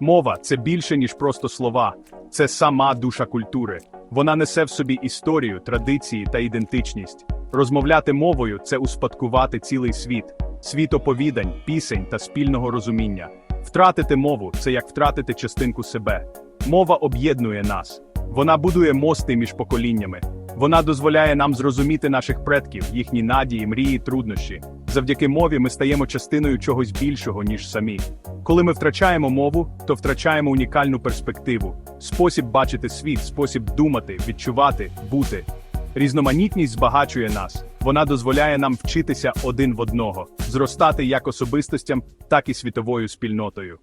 Мова це більше, ніж просто слова, це сама душа культури. Вона несе в собі історію, традиції та ідентичність. Розмовляти мовою це успадкувати цілий світ, світ оповідань, пісень та спільного розуміння. Втратити мову це як втратити частинку себе. Мова об'єднує нас. Вона будує мости між поколіннями. Вона дозволяє нам зрозуміти наших предків, їхні надії, мрії, труднощі. Завдяки мові ми стаємо частиною чогось більшого, ніж самі. Коли ми втрачаємо мову, то втрачаємо унікальну перспективу, спосіб бачити світ, спосіб думати, відчувати, бути. Різноманітність збагачує нас. Вона дозволяє нам вчитися один в одного, зростати як особистостям, так і світовою спільнотою.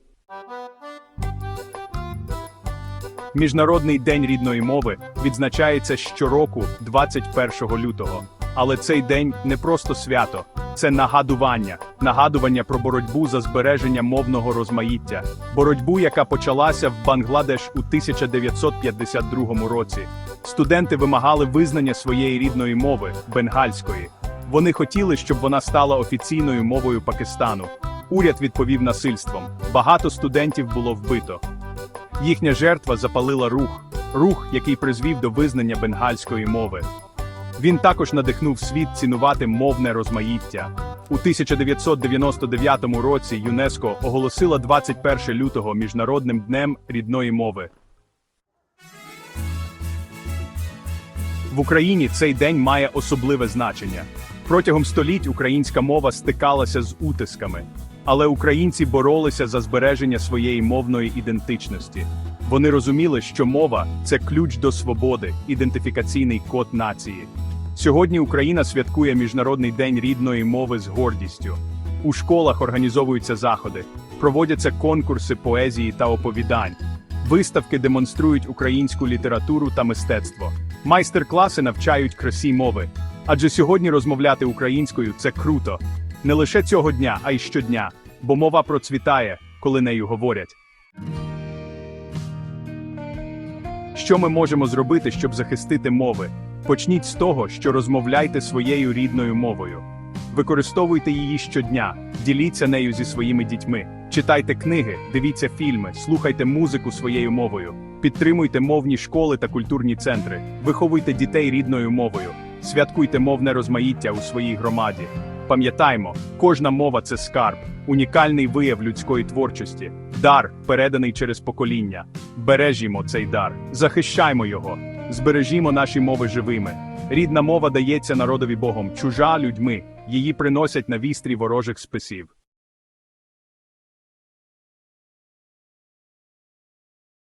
Міжнародний день рідної мови відзначається щороку, 21 лютого. Але цей день не просто свято, це нагадування, нагадування про боротьбу за збереження мовного розмаїття, боротьбу, яка почалася в Бангладеш у 1952 році. Студенти вимагали визнання своєї рідної мови бенгальської. Вони хотіли, щоб вона стала офіційною мовою Пакистану. Уряд відповів насильством. Багато студентів було вбито. Їхня жертва запалила рух, рух, який призвів до визнання бенгальської мови. Він також надихнув світ цінувати мовне розмаїття. У 1999 році ЮНЕСКО оголосила 21 лютого Міжнародним днем рідної мови. В Україні цей день має особливе значення. Протягом століть українська мова стикалася з утисками, але українці боролися за збереження своєї мовної ідентичності. Вони розуміли, що мова це ключ до свободи, ідентифікаційний код нації. Сьогодні Україна святкує Міжнародний день рідної мови з гордістю. У школах організовуються заходи, проводяться конкурси поезії та оповідань. Виставки демонструють українську літературу та мистецтво. Майстер-класи навчають красі мови. Адже сьогодні розмовляти українською це круто. Не лише цього дня, а й щодня, бо мова процвітає, коли нею говорять. Що ми можемо зробити, щоб захистити мови? Почніть з того, що розмовляйте своєю рідною мовою. Використовуйте її щодня, діліться нею зі своїми дітьми, читайте книги, дивіться фільми, слухайте музику своєю мовою, підтримуйте мовні школи та культурні центри, виховуйте дітей рідною мовою, святкуйте мовне розмаїття у своїй громаді. Пам'ятаймо, кожна мова це скарб, унікальний вияв людської творчості, дар, переданий через покоління. Бережімо цей дар, захищаймо його, збережімо наші мови живими. Рідна мова дається народові Богом, чужа людьми, її приносять на вістрі ворожих списів.